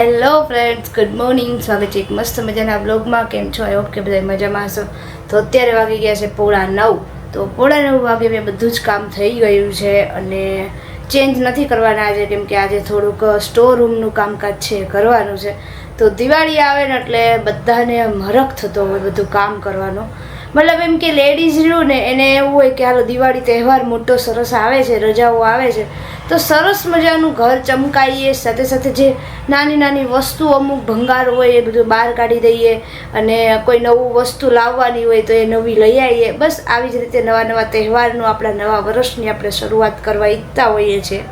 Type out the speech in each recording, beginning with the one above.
Hello friends good morning સ્વાગત છે એક મસ્ત મજાના બ્લોગમાં કેમ છો? આઈ કે બધા મજામાં હશો. તો અત્યારે વાગી ગયા છે પોળા નવ. તો પોળા નવ વાગે મેં બધું જ કામ થઈ ગયું છે અને ચેન્જ નથી કરવાના આજે, કેમ કે આજે થોડુંક સ્ટોર રૂમનું કામકાજ છે, કરવાનું છે. તો દિવાળી આવે ને એટલે બધાને મરક થતો હોય બધું કામ કરવાનો. મતલબ એમ કે લેડીઝ રહ્યું ને, એને એવું હોય કે હાલો દિવાળી તહેવાર મોટો સરસ આવે છે, રજાઓ આવે છે, તો સરસ મજાનું ઘર ચમકાઈએ, સાથે સાથે જે નાની નાની વસ્તુ અમુક ભંગાર હોય એ બધું બહાર કાઢી દઈએ અને કોઈ નવું વસ્તુ લાવવાની હોય તો એ નવી લઈ આવીએ. બસ આવી જ રીતે નવા નવા તહેવારનું આપણા નવા વર્ષની આપણે શરૂઆત કરવા ઈચ્છતા હોઈએ છીએ.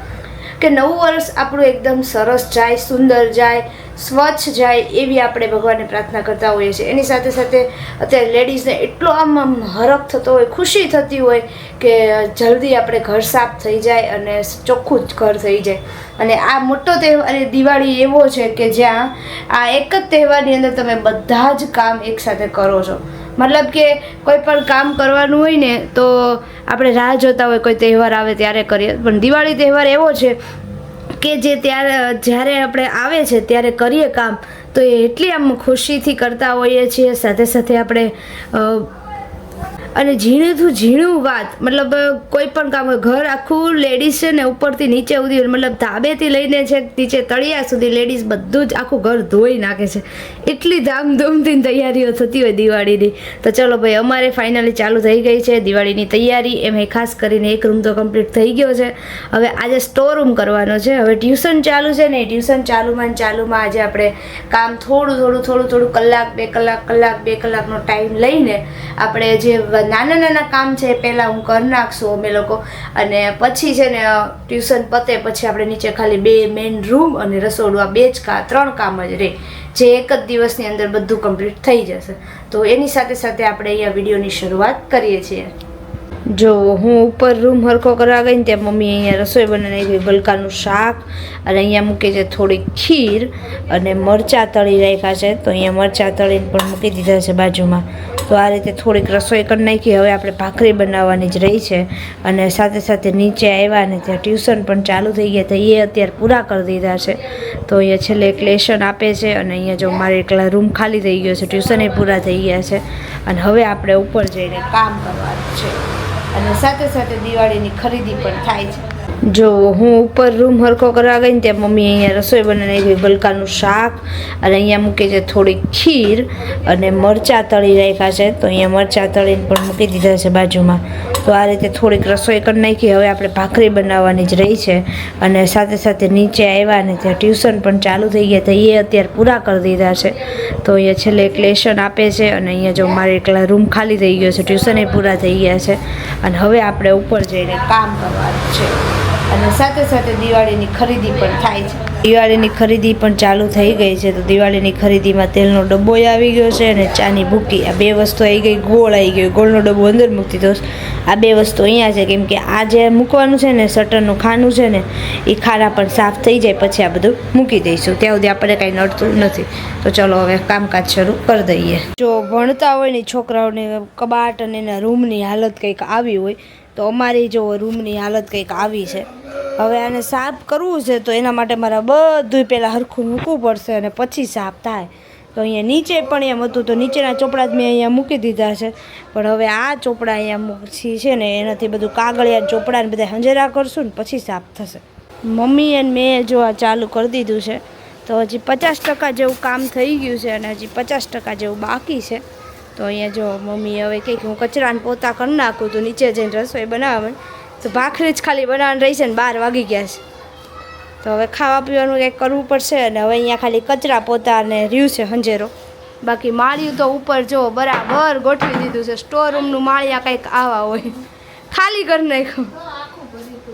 કે નવું વર્ષ આપણું એકદમ સરસ જાય, સુંદર જાય, સ્વચ્છ જાય એવી આપણે ભગવાનને પ્રાર્થના કરતા હોઈએ છીએ. એની સાથે સાથે અત્યારે લેડીઝને એટલો આમ આમ હરખ થતો હોય, ખુશી થતી હોય કે જલ્દી આપણે ઘર સાફ થઈ જાય અને ચોખ્ખું જ ઘર થઈ જાય. અને આ મોટો તહેવાર અને દિવાળી એવો છે કે જ્યાં આ એક જ તહેવારની અંદર તમે બધા જ કામ એકસાથે કરો છો. મતલબ કે કોઈ પણ કામ કરવાનું હોય ને, તો આપણે રાહ જોતા હોય કોઈ તહેવાર આવે ત્યારે કરીએ. પણ દિવાળી તહેવાર એવો છે કે જે ત્યારે, જ્યારે આપણે આવે છે ત્યારે કરીએ કામ, તો એ એટલી આમ ખુશીથી કરતા હોઈએ છીએ. સાથે સાથે આપણે અને ઝીણુંથી ઝીણું વાત. મતલબ, કોઈ પણ કામ ઘર આખું લેડીઝ છે ને ઉપરથી નીચે સુધી મતલબ, ધાબેથી લઈને છે, નીચે તળિયા સુધી લેડીઝ બધું જ આખું ઘર ધોઈ નાખે છે. એટલી ધામધૂમથી તૈયારીઓ થતી હોય દિવાળીની. તો ચલો ભાઈ, અમારે ફાઇનલી ચાલુ થઈ ગઈ છે દિવાળીની તૈયારી. એમાં ખાસ કરીને એક રૂમ તો કમ્પ્લીટ થઈ ગયો છે. હવે આજે સ્ટોર રૂમ કરવાનો છે. હવે ટ્યુશન ચાલુ છે ને ટ્યુશન ચાલુમાં ચાલુમાં આજે આપણે કામ થોડું થોડું થોડું થોડું કલાક, બે કલાક કલાક, બે કલાકનો ટાઈમ લઈને આપણે જે નાના નાના કામ છે પહેલાં હું કરી નાખશું અમે લોકો. અને પછી છે ને ટ્યુશન પતે પછી આપણે નીચે ખાલી બે મેઇન રૂમ અને રસોડું, આ બે જ કા, ત્રણ કામ જ રહે જે એક જ દિવસની અંદર બધું કમ્પ્લીટ થઈ જશે. તો એની સાથે સાથે આપણે અહીંયા વિડીયોની શરૂઆત કરીએ છીએ. જો હું ઉપર રૂમ હરખો કરવા ગઈ ને ત્યાં મમ્મી અહીંયા રસોઈ બનાવી ગઈ ગલકાનું શાક અને અહીંયા મૂકી છે થોડી ખીર અને મરચાં તળી રાખ્યા છે. તો અહીંયા મરચાં તળીને પણ મૂકી દીધા છે બાજુમાં. તો આ રીતે થોડીક રસોઈ કરી નાખી. હવે આપણે ભાખરી બનાવવાની જ રહી છે અને સાથે સાથે નીચે આવ્યા ને ત્યાં ટ્યુશન પણ ચાલુ થઈ ગયા. તો એ અત્યારે પૂરા કરી દીધા છે. તો અહીંયા છેલ્લે એક લેશન આપે છે અને અહીંયા જો મારે એકલા રૂમ ખાલી થઈ ગયો છે ટ્યુશન એ પૂરા થઈ ગયા છે. અને હવે આપણે ઉપર જઈને કામ કરવાનું છે. અને સાથે સાથે દિવાળીની ખરીદી પણ થાય છે. જો હું ઉપર રૂમ હરખો કરવા ગઈ ને ત્યાં મમ્મી અહીંયા રસોઈ બનાવી ગઈ ગલકાનું શાક અને અહીંયા મૂકી છે થોડી ખીર અને મરચાં તળી રાખ્યા છે. તો અહીંયા મરચાં તળીને પણ મૂકી દીધા છે બાજુમાં. તો આ રીતે થોડીક રસોઈ કરી નાખી. હવે આપણે ભાખરી બનાવવાની જ રહી છે અને સાથે સાથે નીચે આવ્યા ને ત્યાં ટ્યુશન પણ ચાલુ થઈ ગયા તો એ અત્યારે પૂરા કરી દીધા છે. તો અહીંયા છેલ્લે એક લેશન આપે છે અને અહીંયા જો મારે એકલા રૂમ ખાલી થઈ ગયો છે. ટ્યુશન એ પૂરા થઈ ગયા છે. અને હવે આપણે ઉપર જઈને કામ કરવાનું છે. અને સાથે સાથે દિવાળીની ખરીદી પણ થાય છે. દિવાળીની ખરીદી પણ ચાલુ થઈ ગઈ છે. તો દિવાળીની ખરીદીમાં તેલનો ડબ્બો આવી ગયો છે અને ચાની ભૂકી. આ બે વસ્તુ આવી ગઈ, ગોળ આવી ગયો. ગોળનો ડબ્બો અંદર મૂકી દીધો આ બે વસ્તુ અહીંયા છે. કેમ કે આ જે મૂકવાનું છે ને, શટરનું ખાનું છે ને એ ખાના પણ સાફ થઈ જાય. પછી આ બધું મૂકી દઈશું. ત્યાં સુધી આપણે કાંઈ નડતું નથી. તો ચલો હવે કામકાજ શરૂ કરી દઈએ. જો ભણતા હોય ને, છોકરાઓને કબાટ અને એના રૂમની હાલત કંઈક આવી હોય તો અમારી જો રૂમની હાલત કંઈક આવી છે. હવે આને સાફ કરવું છે તો એના માટે મારે બધું પહેલાં હરખું મૂકવું પડશે અને પછી સાફ થાય. તો અહીંયા નીચે પણ એમ હતું તો નીચેના ચોપડા જ મેં અહીંયા મૂકી દીધા છે. પણ હવે આ ચોપડા અહીંયા મૂકી છે ને એનાથી બધું કાગળિયા ચોપડા ને બધા હંજેરા કરશું ને પછી સાફ થશે. મમ્મી અને મેં જો આ ચાલુ કરી દીધું છે તો હજી પચાસ ટકા જેવું કામ થઈ ગયું છે અને હજી પચાસ ટકા જેવું બાકી છે. તો અહીંયા જો મમ્મી હવે કંઈક હું કચરાને પોતા કરી નાખું તો નીચે જઈને રસોઈ બનાવવા તો ભાખરી જ ખાલી બનાવવાની રહી છે ને બાર વાગી ગયા છે. તો હવે ખાવા પીવાનું કંઈક કરવું પડશે અને હવે અહીંયા ખાલી કચરા પોતા અને રહ્યું છે હંજેરો. બાકી માળિયું તો ઉપર જો બરાબર ગોઠવી દીધું છે. સ્ટોર રૂમનું માળિયા કંઈક આવા હોય. ખાલી કરી નાખ્યું.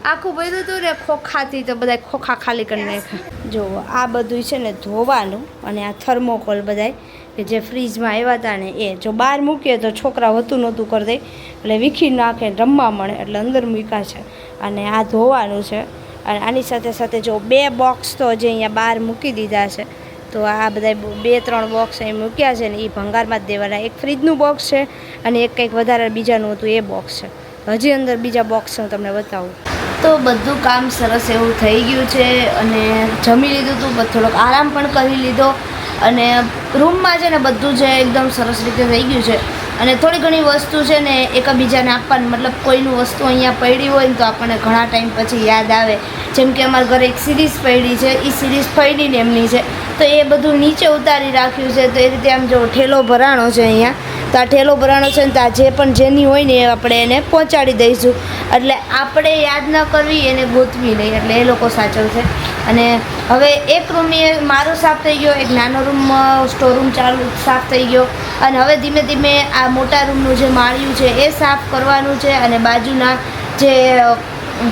આખું ભર્યું હતું ને ખોખાથી તો બધા ખોખા ખાલી કરી નાખ્યા. જો આ બધું છે ને ધોવાનું અને આ થર્મોકોલ બધાય. કે જે ફ્રીજમાં આવ્યા હતા ને એ, જો બહાર મૂકીએ તો છોકરા હોતું નહોતું કરી દે એટલે વીખી નાખે રમવા મળે, એટલે અંદર મૂક્યા છે. અને આ ધોવાનું છે. અને આની સાથે સાથે જો બે બોક્સ તો જે અહીંયા બહાર મૂકી દીધા છે. તો આ બધા બે ત્રણ બોક્સ અહીં મૂક્યા છે ને એ ભંગારમાં જ દેવાના. એક ફ્રીજનું બોક્સ છે અને એક કંઈક વધારે બીજાનું હતું એ બોક્સ છે. હજી અંદર બીજા બોક્સ હું તમને બતાવું. તો બધું કામ સરસ એવું થઈ ગયું છે અને જમી લીધું હતું થોડોક આરામ પણ કરી લીધો. અને રૂમમાં છે ને બધું છે એકદમ સરસ રીતે થઈ ગયું છે. અને થોડી ઘણી વસ્તુ છે ને એકબીજાને આપવાની, મતલબ કોઈનું વસ્તુ અહીંયા પડી હોય ને તો આપણને ઘણા ટાઈમ પછી યાદ આવે. જેમ કે અમારા ઘરે એક સિરીઝ પડી છે એ સિરીઝ પડી ને એમની છે. તો એ બધું નીચે ઉતારી રાખ્યું છે, તો એ રીતે આમ જો ઠેલો ભરાણો છે અહીંયા. તો આ ઠેલો ભરાણો છે ને તો આ જે પણ જેની હોય ને એ આપણે એને પહોંચાડી દઈશું. એટલે આપણે યાદ ન કરવી, એને ગોતવી નહીં. એટલે એ લોકો સાચવશે. અને હવે એક રૂમ એ મારો સાફ થઈ ગયો, એક નાનો રૂમ સ્ટોર રૂમ ચાલુ સાફ થઈ ગયો. અને હવે ધીમે ધીમે આ મોટા રૂમનું જે માળિયું છે એ સાફ કરવાનું છે અને બાજુના જે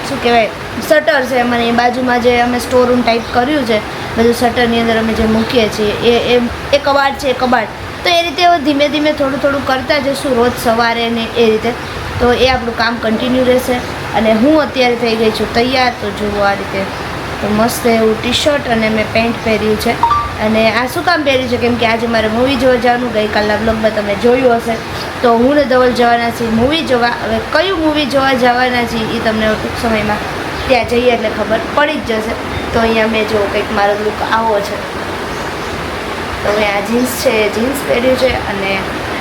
શું કહેવાય શટર છે મને એ બાજુમાં જે અમે સ્ટોર રૂમ ટાઈપ કર્યું છે, બધું શટરની અંદર અમે જે મૂકીએ છીએ, એ એ કબાટ છે કબાટ. તો એ રીતે ધીમે ધીમે થોડું થોડું કરતા જઈશું રોજ સવારે ને એ રીતે. તો એ આપણું કામ કન્ટિન્યુ રહેશે. અને હું અત્યારે થઈ ગઈ છું તૈયાર, તો જુઓ આ રીતે. તો મસ્ત એવું ટી શર્ટ અને મેં પેન્ટ પહેર્યું છે. અને આ શું કામ પહેર્યું છે? કેમ કે આજે મારે મૂવી જોવા જવાનું ગઈકાલના બ્લોગમાં તમે જોયું હશે. તો હું ને ધવલ જવાના છીએ મૂવી જોવા. હવે કયું મૂવી જોવા જવાના છીએ એ તમને ટૂંક સમયમાં ત્યાં જઈએ એટલે ખબર પડી જ જશે. તો અહીંયા મેં જો કંઈક મારો લુક આવો છે. તો મેં આ જીન્સ છે જીન્સ પહેર્યું છે અને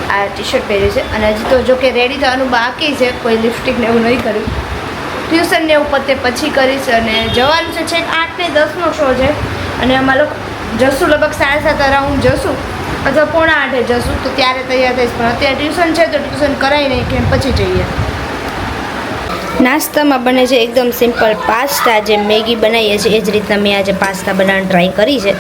આ ટી શર્ટ પહેર્યું છે. અને હજી તો જો કે રેડી થવાનું બાકી છે. કોઈ લિપસ્ટિક ને એવું નહીં કર્યું. ટ્યુશન ને એવું પતે પછી કરીશ અને જવાનું છે છેક આઠ ને દસનો શો છે. અને અમારે લોકો જશું લગભગ સાડા સાત અરાઉન્ડ જશું અથવા પોણા આઠે જશું તો ત્યારે તૈયાર થઈશ. પણ અત્યારે ટ્યુશન છે તો ટ્યુશન કરાવી નહીં કે પછી જઈએ. નાસ્તામાં બને છે એકદમ સિમ્પલ પાસ્તા. જે મેગી બનાવીએ છીએ, એ જ રીતના મેં આજે પાસ્તા બનાવવાની ટ્રાય કરી છે.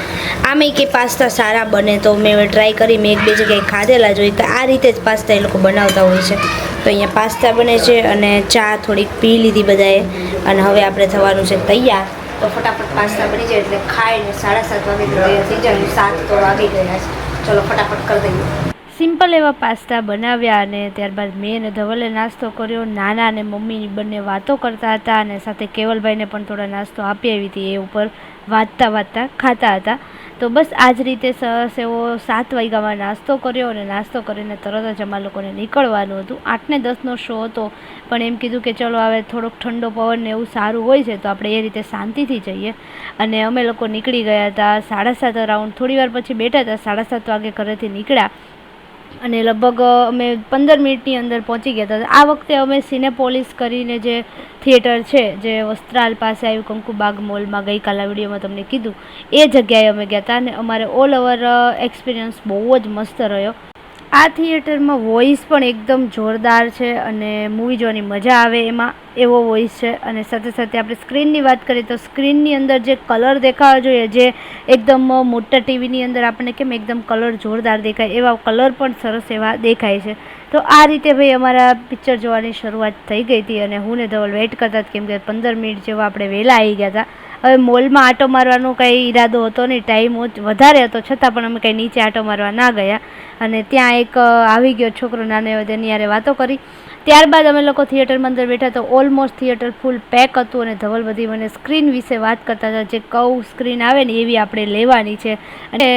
આમેય કે પાસ્તા સારા બને તો મેં ટ્રાય કરી, મેં એક બે જગ્યાએ ખાધેલા જોઈ તો આ રીતે જ પાસ્તા એ લોકો બનાવતા હોય છે. તો અહીંયા પાસ્તા બને છે અને ચા થોડીક પી લીધી બધાએ અને હવે આપણે થવાનું છે તૈયાર. તો ફટાફટ પાસ્તા બની જાય એટલે ખાઈને સાડા સાત વાગે તૈયાર થઈ જાય સાત તો વાગી ગયા છે. ચલો ફટાફટ કરી દઈએ. સિમ્પલ એવા પાસ્તા બનાવ્યા અને ત્યારબાદ મેં અને ધવલે નાસ્તો કર્યો. નાના અને મમ્મીની બંને વાતો કરતા હતા અને સાથે કેવલભાઈને પણ થોડા નાસ્તો આપી આવી હતી એ ઉપર વાંચતા વાંચતા ખાતા હતા. તો બસ આ જ રીતે સરસ એવો સાત વાગ્યામાં નાસ્તો કર્યો અને નાસ્તો કરીને તરત જ અમારા લોકોને નીકળવાનું હતું. આઠ ને દસનો શો હતો, પણ એમ કીધું કે ચલો હવે થોડોક ઠંડો પવન ને એવું સારું હોય છે તો આપણે એ રીતે શાંતિથી જઈએ. અને અમે લોકો નીકળી ગયા હતા સાડા સાત અરાઉન્ડ થોડી વાર પછી બેઠા હતા, સાડા સાત વાગે ઘરેથી નીકળ્યા. અને લગભગ અમે પંદર મિનિટની અંદર પહોંચી ગયા હતા. આ વખતે અમે સિનેપોલિસ કરીને જે થિયેટર છે, જે વસ્ત્રાલ પાસે આવ્યું કંકુબાગ મોલમાં ગઈકાલના વિડીયોમાં તમને કીધું, એ જગ્યાએ અમે ગયા હતા અને અમારે ઓલ ઓવર એક્સપિરિયન્સ બહુ જ મસ્ત રહ્યો. આ થિયેટરમાં વોઇસ પણ એકદમ જોરદાર છે અને મૂવી જોવાની મજા આવે એમાં, એવો વોઇસ છે. અને સાથે સાથે આપણે સ્ક્રીનની વાત કરીએ તો સ્ક્રીનની અંદર જે કલર દેખાવા જોઈએ, જે એકદમ મોટા ટીવીની અંદર આપણને કેમ એકદમ કલર જોરદાર દેખાય, એવા કલર પણ સરસ એવા દેખાય છે. તો આ રીતે ભાઈ અમારા પિક્ચર જોવાની શરૂઆત થઈ ગઈ હતી અને હું ને ધવલ વેઇટ કરતા કેમ કે પંદર મિનિટ જેવા આપણે વહેલા આવી ગયા હતા. હવે મોલમાં આંટો મારવાનો કંઈ ઈરાદો હતો નહીં, ટાઈમ વધારે હતો, છતાં પણ અમે કંઈ નીચે આંટો મારવા ના ગયા. અને ત્યાં એક આવી ગયો છોકરો, નાને તેની યારે વાતો કરી. ત્યારબાદ અમે લોકો થિયેટરમાં અંદર બેઠા તો ઓલમોસ્ટ થિયેટર ફૂલ પેક હતું અને ધવલ બધી મને સ્ક્રીન વિશે વાત કરતા હતા, જે કઉ સ્ક્રીન આવે ને એવી આપણે લેવાની છે. અને